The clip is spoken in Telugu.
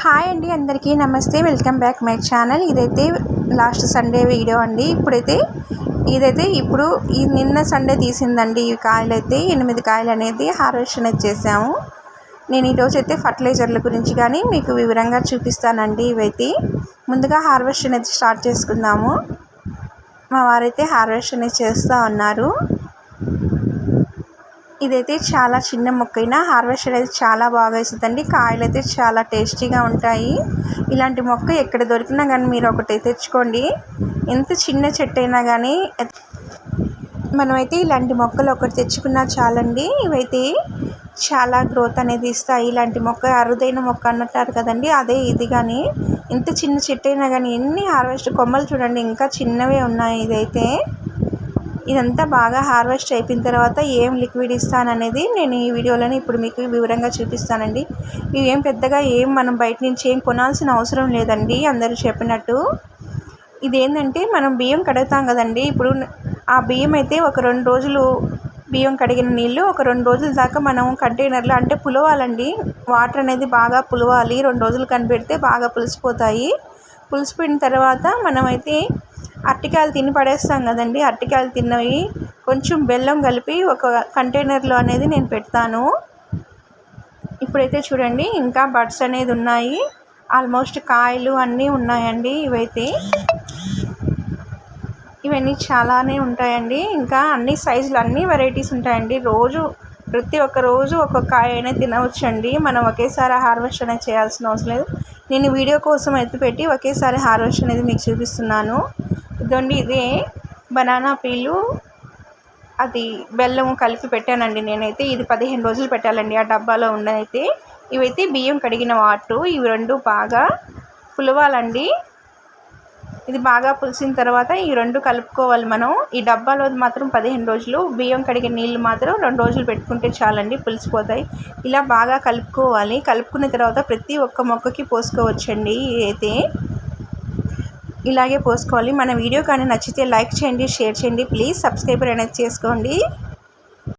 హాయ్ అండి అందరికీ నమస్తే వెల్కమ్ బ్యాక్ మై ఛానల్. ఇదైతే లాస్ట్ సండే వీడియో అండి. ఇప్పుడైతే ఇదైతే ఇప్పుడు ఈ నిన్న సండే తీసిందండి. ఈ కాయలు అయితే ఎనిమిది కాయలు అనేది హార్వెస్ట్ అనేది చేసాము నేను ఈరోజు అయితే ఫర్టిలైజర్ల గురించి కానీ మీకు వివరంగా చూపిస్తానండి. ఇవైతే ముందుగా హార్వెస్ట్ అనేది స్టార్ట్ చేసుకుందాము. మా వారైతే హార్వెస్ట్ అనేది చేస్తూ ఉన్నారు. ఇదైతే చాలా చిన్న మొక్క అయినా అయితే చాలా బాగా వేస్తుందండి. కాయలు అయితే చాలా టేస్టీగా ఉంటాయి. ఇలాంటి మొక్క ఎక్కడ దొరికినా కానీ మీరు ఒకటి తెచ్చుకోండి. ఎంత చిన్న చెట్టు అయినా కానీ మనమైతే ఇలాంటి మొక్కలు ఒకటి తెచ్చుకున్నా చాలండి. ఇవైతే చాలా గ్రోత్ అనేది ఇస్తాయి. ఇలాంటి మొక్క అరుదైన మొక్క అన్నట్టారు కదండి. అదే ఇది కానీ ఎంత చిన్న చెట్టు అయినా కానీ ఎన్ని హార్వెస్ట్ కొమ్మలు చూడండి. ఇంకా చిన్నవే ఉన్నాయి ఇదైతే. ఇదంతా బాగా హార్వెస్ట్ అయిపోయిన తర్వాత ఏం లిక్విడ్ ఇస్తాననేది నేను ఈ వీడియోలోనే ఇప్పుడు మీకు వివరంగా చూపిస్తానండి. ఇవేం పెద్దగా ఏం మనం బయట నుంచి ఏం కొనాల్సిన అవసరం లేదండి అందరూ చెప్పినట్టు. ఇదేంటంటే మనం బియ్యం కడుగుతాం కదండి. ఇప్పుడు ఆ బియ్యం అయితే ఒక రెండు రోజులు బియ్యం కడిగిన నీళ్ళు ఒక రెండు రోజుల దాకా మనం కంటైనర్లో అంటే పులవాలండి. వాటర్ అనేది బాగా పులవాలి. రెండు రోజులు కనిపెడితే బాగా పులిసిపోతాయి. పులుసు పిండిన తర్వాత మనమైతే అరటికాయలు తిని పడేస్తాం కదండి. అరటికాయలు తిన్నవి కొంచెం బెల్లం కలిపి ఒక కంటైనర్లో అనేది నేను పెడతాను. ఇప్పుడైతే చూడండి ఇంకా బడ్స్ అనేది ఉన్నాయి. ఆల్మోస్ట్ కాయలు అన్నీ ఉన్నాయండి ఇవైతే. ఇవన్నీ చాలానే ఉంటాయండి. ఇంకా అన్ని సైజులు అన్ని వెరైటీస్ ఉంటాయండి. రోజు ప్రతి ఒక్క రోజు ఒక్కొక్క కాయ అయినా తినవచ్చండి. మనం ఒకేసారి హార్వెస్ట్ అనేది చేయాల్సిన అవసరం లేదు. నేను వీడియో కోసం ఎత్తిపెట్టి ఒకేసారి హార్వెస్ట్ అనేది మీకు చూపిస్తున్నాను. ఇదండి ఇదే బనానా పీలు. అది బెల్లం కలిపి పెట్టానండి నేనైతే. ఇది పదిహేను రోజులు పెట్టాలండి ఆ డబ్బాలో ఉన్నదైతే. ఇవైతే బియ్యం కడిగిన వాటర్ ఇవి రెండు బాగా పులవాలండి. ఇది బాగా పులిసిన తర్వాత ఈ రెండు కలుపుకోవాలి మనం. ఈ డబ్బాలో మాత్రం పదిహేను రోజులు బియ్యం కడిగే నీళ్ళు మాత్రం రెండు రోజులు పెట్టుకుంటే చాలండి పులిసిపోతాయి. ఇలా బాగా కలుపుకోవాలి. కలుపుకున్న తర్వాత ప్రతి ఒక్క మొక్కకి పోసుకోవచ్చండి అయితే. ఇలాగే పోసుకోవాలి. మన వీడియో కానీ నచ్చితే లైక్ చేయండి షేర్ చేయండి. ప్లీజ్ సబ్స్క్రైబర్ అనేది చేసుకోండి.